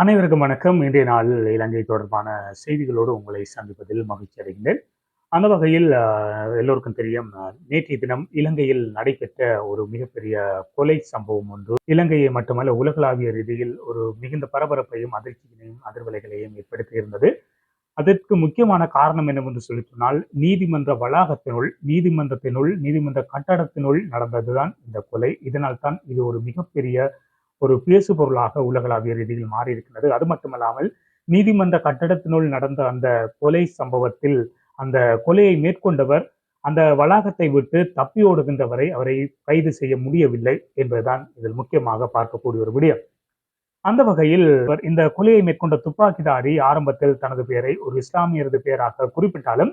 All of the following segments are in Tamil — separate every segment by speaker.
Speaker 1: அனைவருக்கும் வணக்கம். இன்றைய நாளில் இலங்கை தொடர்பான செய்திகளோடு உங்களை சந்திப்பதில் மகிழ்ச்சி அடைகின்றேன். அந்த வகையில் எல்லோருக்கும் தெரியும் நேற்றைய தினம் இலங்கையில் நடைபெற்ற ஒரு மிகப்பெரிய கொலை சம்பவம் ஒன்று. இலங்கையை மட்டுமல்ல உலகளாவிய ரீதியில் ஒரு மிகுந்த பரபரப்பையும் அதிர்ச்சியினையும் அதிர்வலைகளையும் ஏற்படுத்தியிருந்தது அதற்கு முக்கியமான காரணம் என்னவென்று சொல்லி சொன்னால் நீதிமன்ற வளாகத்தினுள் நீதிமன்றத்தினுள் நீதிமன்ற கட்டடத்தினுள் நடந்ததுதான் இந்த கொலை. இதனால் தான் இது ஒரு மிகப்பெரிய ஒரு பேசு பொருளாக உலகளாவிய ரீதியில் மாறியிருக்கிறது. அது மட்டுமல்லாமல் நீதிமன்ற கட்டடத்தினுள் நடந்த அந்த கொலை சம்பவத்தில் அந்த கொலையை மேற்கொண்டவர் அந்த வளாகத்தை விட்டு தப்பி ஓடுகின்றவரை அவரை கைது செய்ய முடியவில்லை என்பதுதான் இதில் முக்கியமாக பார்க்கக்கூடிய ஒரு விடயம். அந்த வகையில் இந்த கொலையை மேற்கொண்ட துப்பாக்கிதாரி ஆரம்பத்தில் தனது பெயரை ஒரு இஸ்லாமியரது பெயராக குறிப்பிட்டாலும்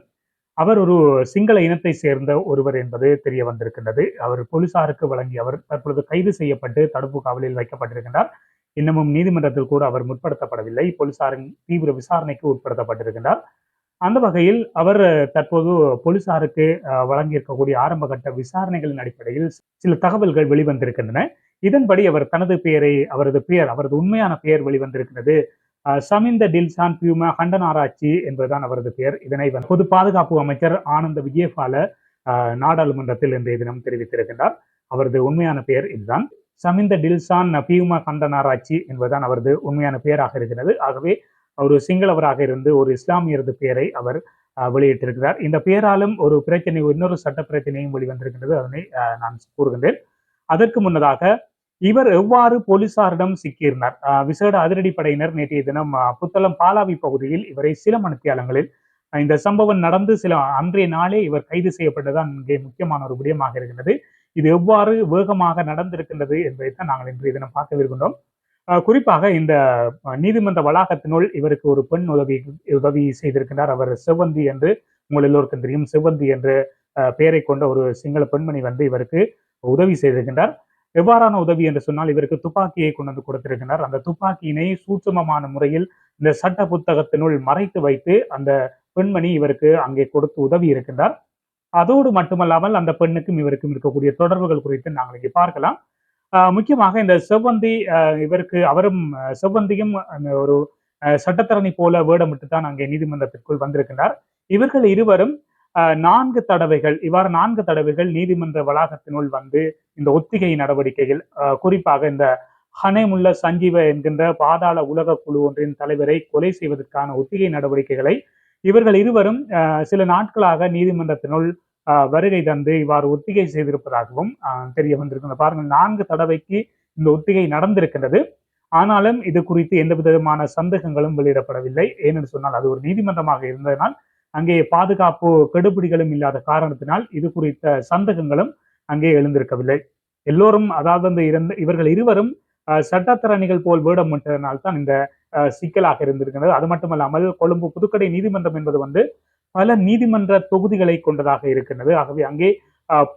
Speaker 1: அவர் ஒரு சிங்கள இனத்தை சேர்ந்த ஒருவர் என்பது தெரிய வந்திருக்கின்றது. அவர் போலீசாருக்கு வழங்கி அவர் தற்பொழுது கைது செய்யப்பட்டு தடுப்பு காவலில் வைக்கப்பட்டிருக்கின்றார். இன்னமும் நீதிமன்றத்தில் கூட அவர் முற்படுத்தப்படவில்லை. போலீசாரின் தீவிர விசாரணைக்கு உட்படுத்தப்பட்டிருக்கின்றார். அந்த வகையில் அவர் தற்போது போலீசாருக்கு வழங்கியிருக்கக்கூடிய ஆரம்ப கட்ட விசாரணைகளின் அடிப்படையில் சில தகவல்கள் வெளிவந்திருக்கின்றன. இதன்படி அவர் தனது பெயரை அவரது பெயர் அவரது உண்மையான பெயர் வெளிவந்திருக்கிறது. சமிந்த டில்சான் பியூமா கண்டன் ஆராய்ச்சி என்பதுதான் அவரது பெயர். இதனை பொது பாதுகாப்பு அமைச்சர் ஆனந்த விஜயபால நாடாளுமன்றத்தில் இன்றைய தினம் தெரிவித்திருக்கின்றார். அவரது உண்மையான பெயர் இதுதான். சமிந்த டில்சான் பியூமா கண்டன் ஆராய்ச்சி என்பதுதான் அவரது உண்மையான பெயராக இருக்கிறது. ஆகவே ஒரு சிங்களவராக இருந்து ஒரு இஸ்லாமியரது பெயரை அவர் வெளியிட்டிருக்கிறார். இந்த பெயராலும் ஒரு பிரச்சனை இன்னொரு சட்ட பிரச்சனையும் வெளிவந்திருக்கின்றது. அதனை நான் கூறுகின்றேன். அதற்கு முன்னதாக இவர் எவ்வாறு போலீசாரிடம் சிக்கியிருந்தார்? விசேட அதிரடிப்படையினர் நேற்றைய தினம் புத்தளம் பாலாவி பகுதியில் இவரை சில மணித்தியாலங்களில் இந்த சம்பவம் நடந்து சில அன்றைய நாளே இவர் கைது செய்யப்பட்டதான் இங்கே முக்கியமான ஒரு விடயமாக இருக்கிறது இது எவ்வாறு வேகமாக நடந்திருக்கின்றது என்பதைத்தான் நாங்கள் இன்றைய தினம் பார்க்கவிருக்கின்றோம் குறிப்பாக இந்த நீதிமன்ற வளாகத்தினுள் இவருக்கு ஒரு பெண் உதவி உதவி செய்திருக்கின்றார். அவர் செவ்வந்தி என்று உங்கள் எல்லோருக்கும் தெரியும் செவ்வந்தி என்று பெயரை கொண்ட ஒரு சிங்கள பெண்மணி வந்து இவருக்கு உதவி செய்திருக்கின்றார். எவ்வாறான உதவி என்று சொன்னால் இவருக்கு துப்பாக்கியை கொண்டு வந்து கொடுத்திருக்கிறார். அந்த துப்பாக்கியினை சூட்சமமான முறையில் இந்த சட்ட புத்தகத்தினுள் மறைத்து வைத்து அந்த பெண்மணி இவருக்கு அங்கே கொடுத்து உதவி இருக்கின்றார். அதோடு மட்டுமல்லாமல் அந்த பெண்ணுக்கும் இவருக்கும் இருக்கக்கூடிய தொடர்புகள் குறித்து நாங்கள் இங்கே பார்க்கலாம். ஆஹ் முக்கியமாக இந்த செவ்வந்தி இவருக்கு அவரும் செவ்வந்தியும் அந்த ஒரு சட்டத்தரணி போல வேடமிட்டு தான் அங்கே நீதிமன்றத்திற்குள் வந்திருக்கின்றார். இவர்கள் இருவரும் நான்கு தடவைகள் இவ்வாறு நான்கு தடவைகள் நீதிமன்ற வளாகத்தினுள் வந்து இந்த ஒத்திகை நடவடிக்கைகள் குறிப்பாக இந்த ஹனேமுல்ல சஞ்சீவ என்கின்ற பாதாள உலக குழு ஒன்றின் தலைவரை கொலை செய்வதற்கான ஒத்திகை நடவடிக்கைகளை இவர்கள் இருவரும் ஆஹ் சில நாட்களாக நீதிமன்றத்தினுள் வருகை தந்து இவ்வாறு ஒத்திகை செய்திருப்பதாகவும் தெரிய வந்திருக்கிறது. பாருங்கள் நான்கு தடவைக்கு இந்த ஒத்திகை நடந்திருக்கின்றது. ஆனாலும் இது குறித்து எந்த விதமான சந்தேகங்களும் வெளியிடப்படவில்லை. ஏனென்று சொன்னால் அது ஒரு நீதிமன்றமாக இருந்ததனால் அங்கே பாதுகாப்பு கெடுபிடிகளும் இல்லாத காரணத்தினால் இது குறித்த சந்தேகங்களும் அங்கே எழுந்திருக்கவில்லை. எல்லோரும் அதாவது அந்த இருந்த இவர்கள் இருவரும் ஆஹ் சட்டத்தரணிகள் போல் வேடமிட்டதனால் தான் இந்த சிக்கலாக இருந்திருக்கிறது. அது மட்டுமல்லாமல் கொழும்பு புதுக்கடை நீதிமன்றம் என்பது வந்து பல நீதிமன்ற தொகுதிகளை கொண்டதாக இருக்கின்றது. ஆகவே அங்கே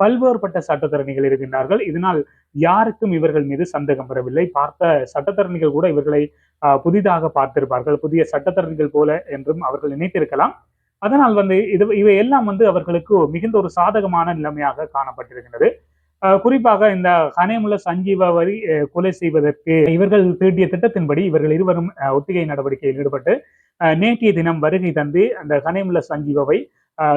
Speaker 1: பல்வேறுபட்ட சட்டத்தரணிகள் இருக்கின்றார்கள். இதனால் யாருக்கும் இவர்கள் மீது சந்தேகம் பெறவில்லை பார்த்த சட்டத்தரணிகள் கூட இவர்களை புதிதாக பார்த்திருப்பார்கள். புதிய சட்டத்தரணிகள் போல என்றும் அவர்கள் நினைத்திருக்கலாம். அதனால் வந்து இது இவை எல்லாம் வந்து அவர்களுக்கு மிகுந்த ஒரு சாதகமான நிலைமையாக காணப்பட்டிருக்கின்றது. குறிப்பாக இந்த கனேமுல சஞ்சீவ வரி கொலை செய்வதற்கு இவர்கள் தீட்டிய திட்டத்தின்படி இவர்கள் இருவரும் ஒத்திகை நடவடிக்கையில் ஈடுபட்டு நேற்றைய தினம் வருகை தந்து அந்த கனேமுல சஞ்சீவவை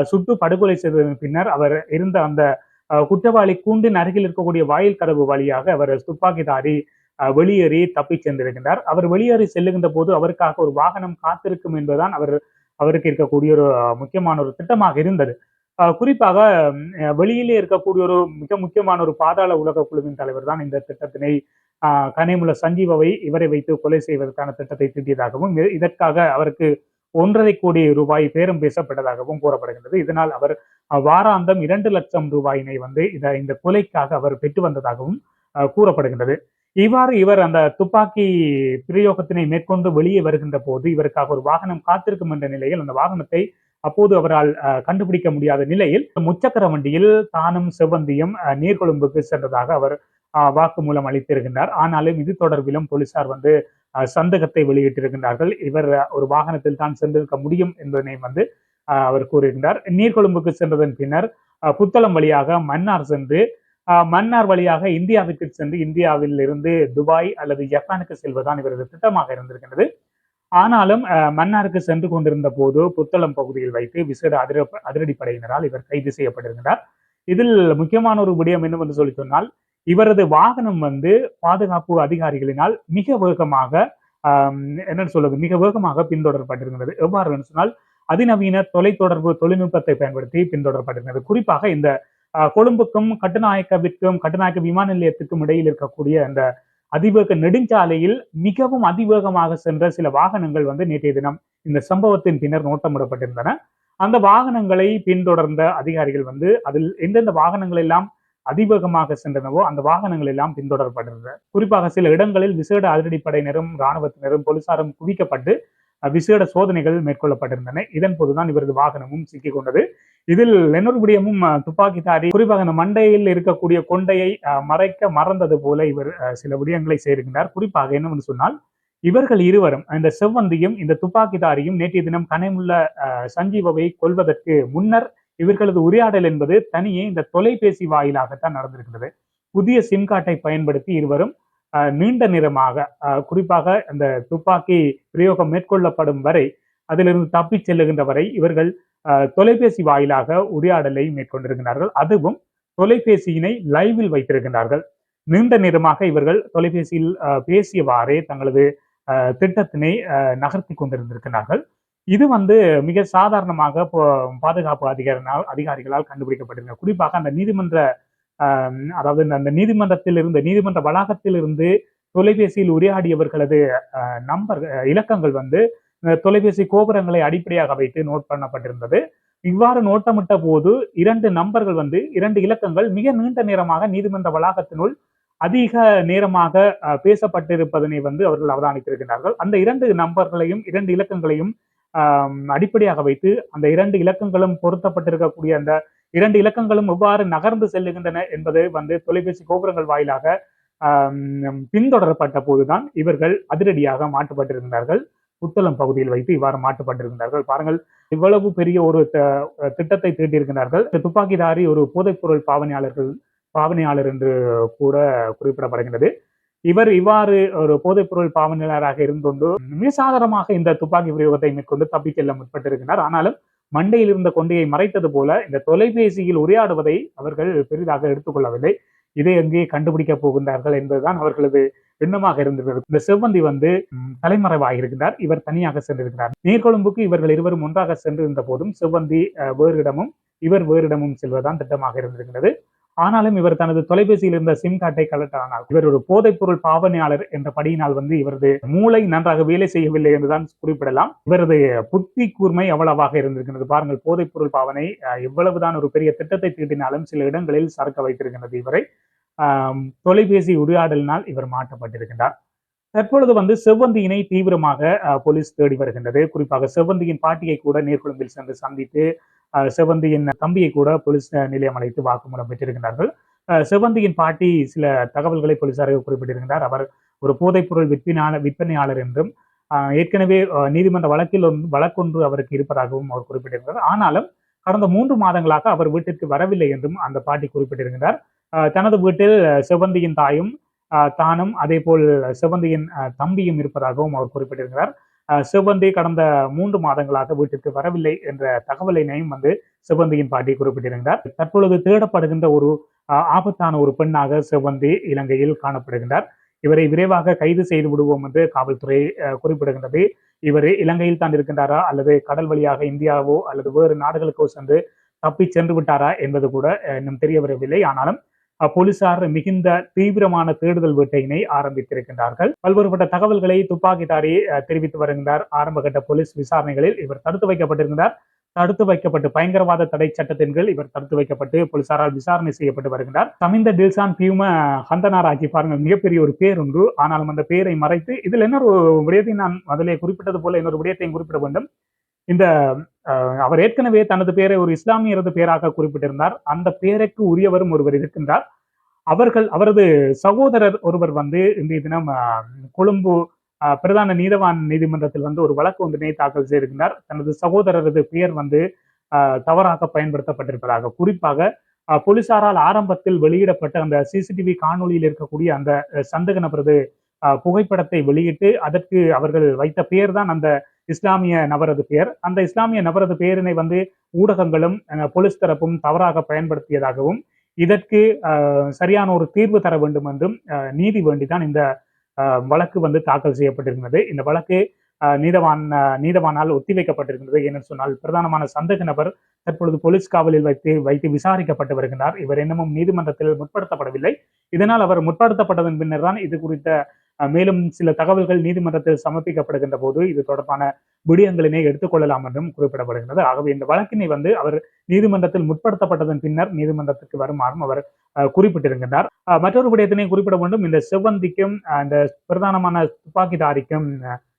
Speaker 1: சுட்டு படுகொலை செய்ததன் பின்னர் அவர் இருந்த அந்த குற்றவாளி கூண்டின் அருகில் இருக்கக்கூடிய வாயில் கதவு வழியாக அவர் துப்பாக்கிதாரி அஹ் வெளியேறி தப்பிச் சென்றிருக்கின்றார். அவர் வெளியேறி செல்லுகின்ற போது அவருக்காக ஒரு வாகனம் காத்திருக்கும் என்பதுதான் அவர் அவருக்கு இருக்கக்கூடிய ஒரு முக்கியமான ஒரு திட்டமாக இருந்தது. குறிப்பாக வெளியிலே இருக்கக்கூடிய ஒரு மிக முக்கியமான ஒரு பாதாள உலக குழுவின் தலைவர் தான் இந்த திட்டத்தினை கனிமுல சஞ்சீவவை இவரை வைத்து கொலை செய்வதற்கான திட்டத்தை தீட்டியதாகவும் இதற்காக அவருக்கு ஒன்றரை கோடி ரூபாய் பேரம் பேசப்பட்டதாகவும் கூறப்படுகின்றது. இதனால் அவர் வாராந்தம் இரண்டு லட்சம் ரூபாயினை வந்து இந்த கொலைக்காக அவர் பெற்று வந்ததாகவும் அஹ், கூறப்படுகின்றது. இவ்வாறு இவர் அந்த துப்பாக்கி பிரயோகத்தினை மேற்கொண்டு வெளியே வருகின்ற போது இவருக்காக ஒரு வாகனம் காத்திருக்கும் என்ற நிலையில் அந்த வாகனத்தை அப்போது அவரால் கண்டுபிடிக்க முடியாத நிலையில் முச்சக்கர வண்டியில் தானும் செவ்வந்தியும் நீர்கொழும்புக்கு சென்றதாக அவர் வாக்குமூலம் அளித்திருக்கின்றார். ஆனாலும் இது தொடர்பிலும் போலீசார் வந்து சந்தேகத்தை வெளியிட்டிருக்கின்றார்கள். இவர் ஒரு வாகனத்தில் தான் சென்றிருக்க முடியும் என்பதனை வந்து அவர் கூறுகின்றார். நீர்கொழும்புக்கு சென்றதன் பின்னர் அஹ், புத்தளம் வழியாக மன்னார் சென்று மன்னார் வழியாக இந்தியாவிற்கு சென்று இந்தியாவில் இருந்து துபாய் அல்லது ஜப்பானுக்கு செல்வதுதான் இவரது திட்டமாக இருந்திருக்கிறது ஆனாலும் மன்னாருக்கு சென்று கொண்டிருந்த போது புத்தளம் பகுதியில் வைத்து விசேட அதிர அதிரடிப்படையினரால் இவர் கைது செய்யப்பட்டிருக்கிறார் இதில் முக்கியமான ஒரு விடயம் என்னவென்று சொல்லி சொன்னால் இவரது வாகனம் வந்து பாதுகாப்பு அதிகாரிகளினால் மிக வேகமாக ஆஹ் என்னன்னு சொல்வது மிக வேகமாக பின்தொடரப்பட்டிருக்கிறது எவ்வாறு என்று சொன்னால் அதிநவீன தொலைத்தொடர்பு தொழில்நுட்பத்தை பயன்படுத்தி பின்தொடரப்பட்டிருக்கிறது குறிப்பாக இந்த கொழும்புக்கும் கட்டுநாயக்கவிற்கும் கட்டுநாயக்க விமான நிலையத்துக்கும் இடையில் இருக்கக்கூடிய அந்த அதிவேக நெடுஞ்சாலையில் மிகவும் அதிவேகமாக சென்ற சில வாகனங்கள் வந்து நேற்றைய தினம் இந்த சம்பவத்தின் பின்னர் நோட்டமிடப்பட்டிருந்தன. அந்த வாகனங்களை பின்தொடர்ந்த அதிகாரிகள் வந்து அதில் எந்தெந்த வாகனங்கள் எல்லாம் அதிவேகமாக சென்றனவோ அந்த வாகனங்கள் எல்லாம் பின்தொடரப்பட்டிருந்தன. குறிப்பாக சில இடங்களில் விசேட அதிரடிப்படையினரும் இராணுவத்தினரும் போலீசாரும் குவிக்கப்பட்டு விசேட சோதனைகள் மேற்கொள்ளப்பட்டிருந்தன. இதன் போதுதான் இவரது வாகனமும் சிக்கிக் கொண்டது. இதில் இன்னொரு துப்பாக்கிதாரி குறிப்பாக இந்த மண்டையில் இருக்கக்கூடிய கொண்டையை மறைக்க மறந்தது போல இவர் சில விடயங்களை செய்திருக்கிறார் குறிப்பாக என்னவென்று சொன்னால் இவர்கள் இருவரும் இந்த செவ்வந்தியும் இந்த துப்பாக்கிதாரியும் நேற்றைய தினம் கனைமுள்ள சஞ்சீவவை கொல்வதற்கு முன்னர் இவர்களது உரையாடல் என்பது தனியே இந்த தொலைபேசி வாயிலாகத்தான் நடந்திருக்கிறது புதிய சிம் கார்டை பயன்படுத்தி இருவரும் நீண்ட நேரமாக அஹ், குறிப்பாக அந்த துப்பாக்கி பிரயோகம் மேற்கொள்ளப்படும் வரை அதிலிருந்து தப்பிச் செல்லுகின்ற வரை இவர்கள் தொலைபேசி வாயிலாக உரையாடலை மேற்கொண்டிருக்கிறார்கள். அதுவும் தொலைபேசியினை லைவில் வைத்திருக்கின்றார்கள் நீண்ட நேரமாக இவர்கள் தொலைபேசியில் அஹ், பேசியவாறே தங்களது திட்டத்தினை அஹ், நகர்த்தி கொண்டிருந்திருக்கிறார்கள். இது வந்து மிக சாதாரணமாக பாதுகாப்பு அதிகாரினால் அதிகாரிகளால் கண்டுபிடிக்கப்பட்டிருக்க குறிப்பாக அந்த நீதிமன்ற ஆஹ், அதாவது இந்த- அந்த நீதிமன்றத்தில் இருந்து நீதிமன்ற வளாகத்தில் இருந்து தொலைபேசியில் உரையாடியவர்களது நம்பர் இலக்கங்கள் வந்து தொலைபேசி கோபுரங்களை அடிப்படையாக வைத்து நோட் பண்ணப்பட்டிருந்தது. இவ்வாறு நோட்டமிட்ட போது இரண்டு நம்பர்கள் வந்து இரண்டு இலக்கங்கள் மிக நீண்ட நேரமாக நீதிமன்ற வளாகத்தினுள் அதிக நேரமாக பேசப்பட்டிருப்பதனை வந்து அவர்கள் அவதானித்திருக்கிறார்கள் அந்த இரண்டு நம்பர்களையும் இரண்டு இலக்கங்களையும் அடிப்படையாக வைத்து அந்த இரண்டு இலக்கங்களும் பொருத்தப்பட்டிருக்கக்கூடிய அந்த இரண்டு இலக்கங்களும் எவ்வாறு நகர்ந்து செல்லுகின்றன என்பது வந்து தொலைபேசி கோபுரங்கள் வாயிலாக பின்தொடரப்பட்ட போதுதான் இவர்கள் அதிரடியாக மாற்றப்பட்டிருந்தார்கள். புத்தளம் பகுதியில் வைத்து இவ்வாறு மாற்றப்பட்டிருக்கிறார்கள் பாருங்கள் இவ்வளவு பெரிய ஒரு த- திட்டத்தை தீட்டியிருக்கிறார்கள் இந்த துப்பாக்கிதாரி ஒரு போதைப்பொருள் பாவனையாளர்கள் பாவனையாளர் என்று கூட குறிப்பிடப்படுகின்றது. இவர் இவ்வாறு ஒரு போதைப்பொருள் பாவனையாளராக இருந்தொண்டு மிகசாதாரணமாக இந்த துப்பாக்கி பிரயோகத்தை மேற்கொண்டு தப்பிச் செல்ல முற்பட்டிருக்கிறார் ஆனாலும் மண்டையில் இருந்த கொண்டையை மறைத்தது போல இந்த தொலைபேசியில் உரையாடுவதை அவர்கள் பெரிதாக எடுத்துக்கொள்ளவில்லை. இதை எங்கே கண்டுபிடிக்கப் போகின்றார்கள் என்பதுதான் அவர்களது எண்ணமாக இருந்திருக்கிறது இந்த செவ்வந்தி வந்து தலைமறைவாக இருக்கின்றார். இவர் தனியாக சென்றிருக்கிறார். நீர்கொழும்புக்கு இவர்கள் இருவரும் ஒன்றாக சென்றிருந்த போதும் செவ்வந்தி அஹ், வேறு இடமும் இவர் வேறு இடமும் செல்வதுதான் திட்டமாக இருந்திருக்கிறது ஆனாலும் இவர் தனது தொலைபேசியில் இருந்த சிம் கார்டை கலட்டானார் இவர் ஒரு போதைப்பொருள் பாவனையாளர் என்ற படியினால் வந்து இவரது மூளை நன்றாக வேலை செய்யவில்லை என்றுதான் குறிப்பிடலாம். இவரது புத்தி கூர்மை அவ்வளவாக இருந்திருக்கிறது. பாருங்கள் போதைப்பொருள் பாவனை எவ்வளவுதான் ஒரு பெரிய திட்டத்தை தீட்டினாலும் சில இடங்களில் சறுக்க வைத்திருக்கிறது இவரை. தொலைபேசி உரையாடலினால் இவர் மாற்றப்பட்டிருக்கின்றார். தற்பொழுது வந்து செவ்வந்தியினை தீவிரமாக போலீஸ் தேடி வருகின்றது. குறிப்பாக செவ்வந்தியின் பாட்டியை கூட நேர்கொழும்பில் சென்று சந்தித்து செவந்தியின் செவ்வந்தியின் தம்பியை கூட போலீஸ் நிலையம் அழைத்து வாக்குமூலம் பெற்றிருக்கிறார்கள் செவந்தியின் செவ்வந்தியின் பாட்டி சில தகவல்களை போலீசாருக்கு குறிப்பிட்டிருக்கிறார் அவர் ஒரு போதைப்பொருள் விற்பனையாளர் விற்பனையாளர் என்றும் ஏற்கனவே நீதிமன்ற வழக்கில் வழக்கொன்று அவருக்கு இருப்பதாகவும் அவர் குறிப்பிட்டிருக்கிறார். ஆனாலும் கடந்த மூன்று மாதங்களாக அவர் வீட்டிற்கு வரவில்லை என்றும் அந்த பாட்டி குறிப்பிட்டிருக்கிறார் தனது வீட்டில் செவந்தியின் செவ்வந்தியின் தாயும் தானும் அதே போல் செவ்வந்தியின் தம்பியும் இருப்பதாகவும் அவர் குறிப்பிட்டிருக்கிறார். சிவந்தி கடந்த மூன்று மாதங்களாக வீட்டிற்கு வரவில்லை என்ற தகவலினையும் வந்து சிவந்தியின் பாட்டி குறிப்பிட்டிருந்தார். தற்பொழுது தேடப்படுகின்ற ஒரு ஆபத்தான ஒரு பெண்ணாக செவ்வந்தி இலங்கையில் காணப்படுகின்றார். இவரை விரைவாக கைது செய்து விடுவோம் என்று காவல்துறை குறிப்பிடுகின்றது. இவர் இலங்கையில் தான் இருக்கின்றாரா அல்லது கடல் வழியாக இந்தியாவோ அல்லது வேறு நாடுகளுக்கோ சென்று தப்பி சென்று விட்டாரா என்பது கூட இன்னும் தெரிய வரவில்லை. ஆனாலும் போலீசார் மிகுந்த தீவிரமான தேடுதல் வேட்டையினை ஆரம்பித்திருக்கின்றார்கள். பல்வேறுபட்ட தகவல்களை துப்பாக்கிதாரி தெரிவித்து வருகின்றார். ஆரம்பகட்ட போலீஸ் விசாரணைகளில் இவர் தடுத்து வைக்கப்பட்டிருந்தார். தடுத்து வைக்கப்பட்டு பயங்கரவாத தடை சட்டத்தின் கீழ் இவர் தடுத்து வைக்கப்பட்டு போலீசாரால் விசாரணை செய்யப்பட்டு வருகின்றார். சமிந்த டில்சான் பியூம ஹந்தனார் ஆகி பாருங்கள் மிகப்பெரிய ஒரு பேர் ஒன்று ஆனாலும் அந்த பேரை மறைத்து இதில் இன்னொரு விடயத்தை நான் முதலே குறிப்பிட்டது போல இன்னொரு விடயத்தையும் குறிப்பிட வேண்டும். இந்த அவர் ஏற்கனவே தனது பேரை ஒரு இஸ்லாமியரது பேராக குறிப்பிட்டிருந்தார். அந்த பேருக்கு உரியவரும் ஒருவர் இருக்கின்றார். அவர்கள் அவரது சகோதரர் ஒருவர் வந்து இன்றைய தினம் கொழும்பு பிரதான நீதவான் நீதிமன்றத்தில் வந்து ஒரு வழக்கு ஒன்றினை தாக்கல் செய்திருக்கிறார் தனது சகோதரரது பெயர் வந்து தவறாக பயன்படுத்தப்பட்டிருப்பதாக குறிப்பாக போலீசாரால் ஆரம்பத்தில் வெளியிடப்பட்ட அந்த சிசிடிவி காணொளியில் இருக்கக்கூடிய அந்த சந்தக நபரது புகைப்படத்தை வெளியிட்டு அதற்கு அவர்கள் வைத்த பெயர் தான் அந்த இஸ்லாமிய நபரது பெயர். அந்த இஸ்லாமிய நபரது பெயரினை வந்து ஊடகங்களும் போலீஸ் தரப்பும் தவறாக பயன்படுத்தியதாகவும் இதற்கு சரியான ஒரு தீர்வு தர வேண்டும் என்றும் நீதி வேண்டிதான் இந்த வழக்கு வந்து தாக்கல் செய்யப்பட்டிருக்கிறது. இந்த வழக்கு அஹ், நீதவான் நீதவானால் ஒத்திவைக்கப்பட்டிருக்கிறது ஏனென்று சொன்னால் பிரதானமான சந்தேக நபர் தற்பொழுது போலீஸ் காவலில் வைத்து வைத்து விசாரிக்கப்பட்டு வருகிறார். இவர் இன்னமும் நீதிமன்றத்தில் முற்படுத்தப்படவில்லை. இதனால் அவர் முற்படுத்தப்பட்டதன் பின்னர் தான் இது குறித்த மேலும் சில தகவல்கள் நீதிமன்றத்தில் சமர்ப்பிக்கப்படுகின்ற போது இது தொடர்பான விடயங்களினை எடுத்துக்கொள்ளலாம் என்றும் குறிப்பிடப்படுகிறது ஆகவே இந்த வழக்கினை வந்து அவர் நீதிமன்றத்தில் முற்படுத்தப்பட்டதன் பின்னர் நீதிமன்றத்துக்கு வருமாறும் அவர் குறிப்பிட்டிருக்கின்றார். மற்றொரு விடயத்தினை குறிப்பிட வேண்டும். இந்த செவ்வந்திக்கும் இந்த பிரதானமான துப்பாக்கிதாரிக்கும்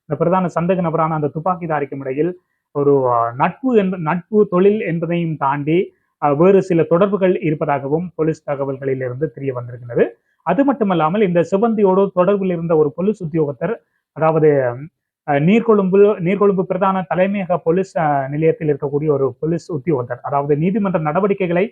Speaker 1: இந்த பிரதான சந்தக நபரான அந்த துப்பாக்கிதாரிக்கும் இடையில் ஒரு நட்பு என்ப நட்பு தொழில் என்பதையும் தாண்டி வேறு சில தொடர்புகள் இருப்பதாகவும் போலீஸ் தகவல்களில் இருந்து தெரிய வந்திருக்கிறது அது மட்டுமல்லாமல் இந்த சிவந்தியோடு தொடர்பில் இருந்த ஒரு போலீஸ் உத்தியோகத்தர் அதாவது நீர்கொழும்பு நீர்கொழும்பு பிரதான தலைமையக போலீஸ் நிலையத்தில் இருக்கக்கூடிய ஒரு போலீஸ் உத்தியோகத்தர் அதாவது நீதிமன்ற நடவடிக்கைகளை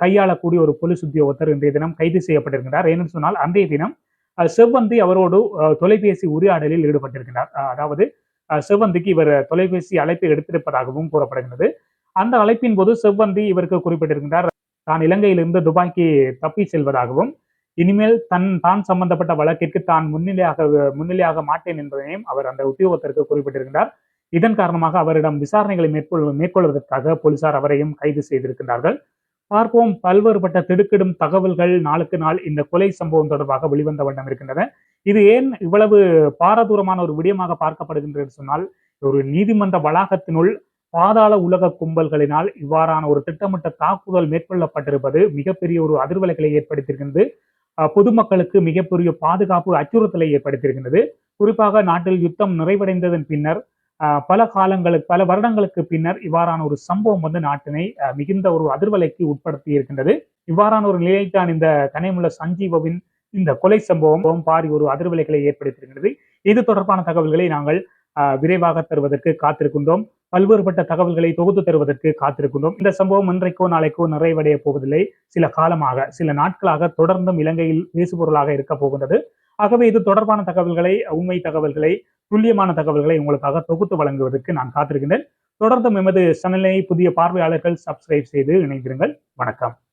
Speaker 1: கையாளக்கூடிய ஒரு போலீஸ் உத்தியோகத்தர் இன்றைய தினம் கைது செய்யப்பட்டிருக்கிறார். ஏன்னு சொன்னால் அன்றைய தினம் செவ்வந்தி அவரோடு தொலைபேசி உரையாடலில் ஈடுபட்டிருக்கிறார். அதாவது செவ்வந்திக்கு இவர் தொலைபேசி அழைப்பை எடுத்திருப்பதாகவும் கூறப்படுகிறது அந்த அழைப்பின் போது செவ்வந்தி இவருக்கு குறிப்பிட்டிருக்கிறார் தான் இலங்கையிலிருந்து துபாய்க்கு தப்பி செல்வதாகவும் இனிமேல் தன் தான் சம்பந்தப்பட்ட வழக்கிற்கு தான் முன்னிலையாக முன்னிலையாக மாட்டேன் என்பதையும் அவர் அந்த உத்தியோகத்திற்கு குறிப்பிட்டிருக்கிறார். இதன் காரணமாக அவரிடம் விசாரணைகளை மேற்கொள் மேற்கொள்வதற்காக போலீசார் அவரையும் கைது செய்திருக்கிறார்கள் பார்ப்போம். பல்வேறுபட்ட திடுக்கிடும் தகவல்கள் நாளுக்கு நாள் இந்த கொலை சம்பவம் தொடர்பாக வெளிவந்த வண்ணம் இருக்கின்றன. இது ஏன் இவ்வளவு பாரதூரமான ஒரு விடயமாக பார்க்கப்படுகின்றது சொன்னால் ஒரு நீதிமன்ற வளாகத்தினுள் பாதாள உலக கும்பல்களினால் இவ்வாறான ஒரு திட்டமிட்ட தாக்குதல் மேற்கொள்ளப்பட்டிருப்பது மிகப்பெரிய ஒரு அதிர்வலைகளை ஏற்படுத்தியிருக்கின்றது. பொதுமக்களுக்கு மிகப்பெரிய பாதுகாப்பு அச்சுறுத்தலை ஏற்படுத்தியிருக்கின்றது குறிப்பாக நாட்டில் யுத்தம் நிறைவடைந்ததன் பின்னர் பல காலங்களுக்கு பல வருடங்களுக்கு பின்னர் இவ்வாறான ஒரு சம்பவம் வந்து நாட்டினை மிகுந்த ஒரு அதிர்வலைக்கு உட்படுத்தி இருக்கின்றது இவ்வாறான ஒரு நிலைத்தான் இந்த கனைமுள்ள சஞ்சீவவின் இந்த கொலை சம்பவம் பாரி ஒரு அதிர்வலைகளை ஏற்படுத்தியிருக்கிறது. இது தொடர்பான தகவல்களை நாங்கள் விரைவாக தருவதற்கு காத்திருக்கின்றோம். பல்வேறுபட்ட தகவல்களை தொகுத்து தருவதற்கு காத்திருக்கின்றோம். இந்த சம்பவம் இன்றைக்கோ நாளைக்கோ நிறைவடைய போவதில்லை. சில காலமாக சில நாட்களாக தொடர்ந்தும் இலங்கையில் பேசுபொருளாக இருக்க போகின்றது. ஆகவே இது தொடர்பான தகவல்களை உண்மை தகவல்களை துல்லியமான தகவல்களை உங்களுக்காக தொகுத்து வழங்குவதற்கு நான் காத்திருக்கின்றேன். தொடர்ந்தும் எமது சேனலை புதிய பார்வையாளர்கள் சப்ஸ்கிரைப் செய்து இணைந்திருங்கள். வணக்கம்.